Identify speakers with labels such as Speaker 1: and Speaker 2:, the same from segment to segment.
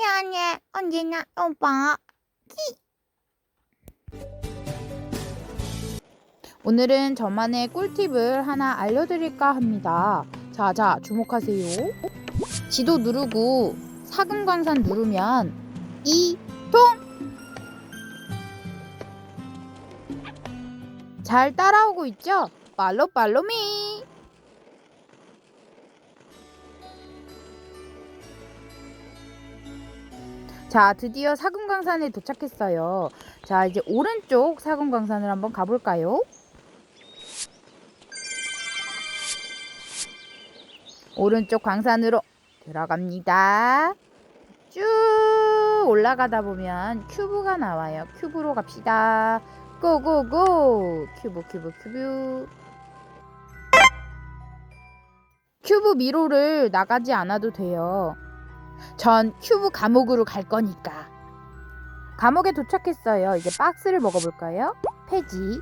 Speaker 1: 미안해. 언제나 오빠.
Speaker 2: 오늘은 저만의 꿀팁을 하나 알려드릴까 합니다. 자, 자, 주목하세요. 지도 누르고 사금광산 누르면 이동! 잘 따라오고 있죠? 팔로 팔로미! 자, 드디어 사금광산에 도착했어요. 자, 이제 오른쪽 사금광산을 한번 가볼까요? 오른쪽 광산으로 들어갑니다. 쭉 올라가다 보면 큐브가 나와요. 큐브로 갑시다. 고고고! 큐브 큐브 큐브. 큐브 미로를 나가지 않아도 돼요. 전 큐브 감옥으로 갈 거니까. 감옥에 도착했어요. 이제 박스를 먹어볼까요? 폐지.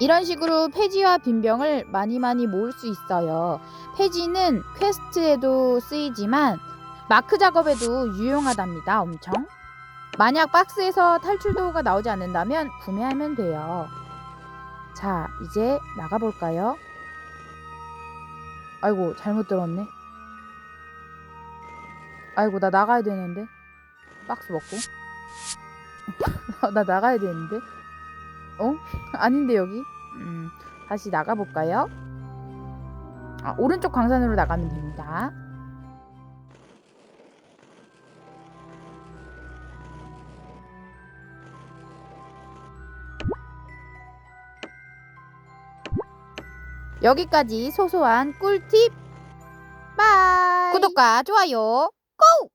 Speaker 2: 이런 식으로 폐지와 빈병을 많이 많이 모을 수 있어요. 폐지는 퀘스트에도 쓰이지만 마크 작업에도 유용하답니다. 엄청. 만약 박스에서 탈출 도구가 나오지 않는다면 구매하면 돼요. 자, 이제 나가볼까요? 아이고, 잘못 들었네. 아이고, 나 나가야 되는데. 박스 먹고. 나 나가야 되는데. 어? 아닌데 여기? 음, 다시 나가볼까요? 아, 오른쪽 광산으로 나가면 됩니다. 여기까지 소소한 꿀팁. 바이. 구독과 좋아요. 고!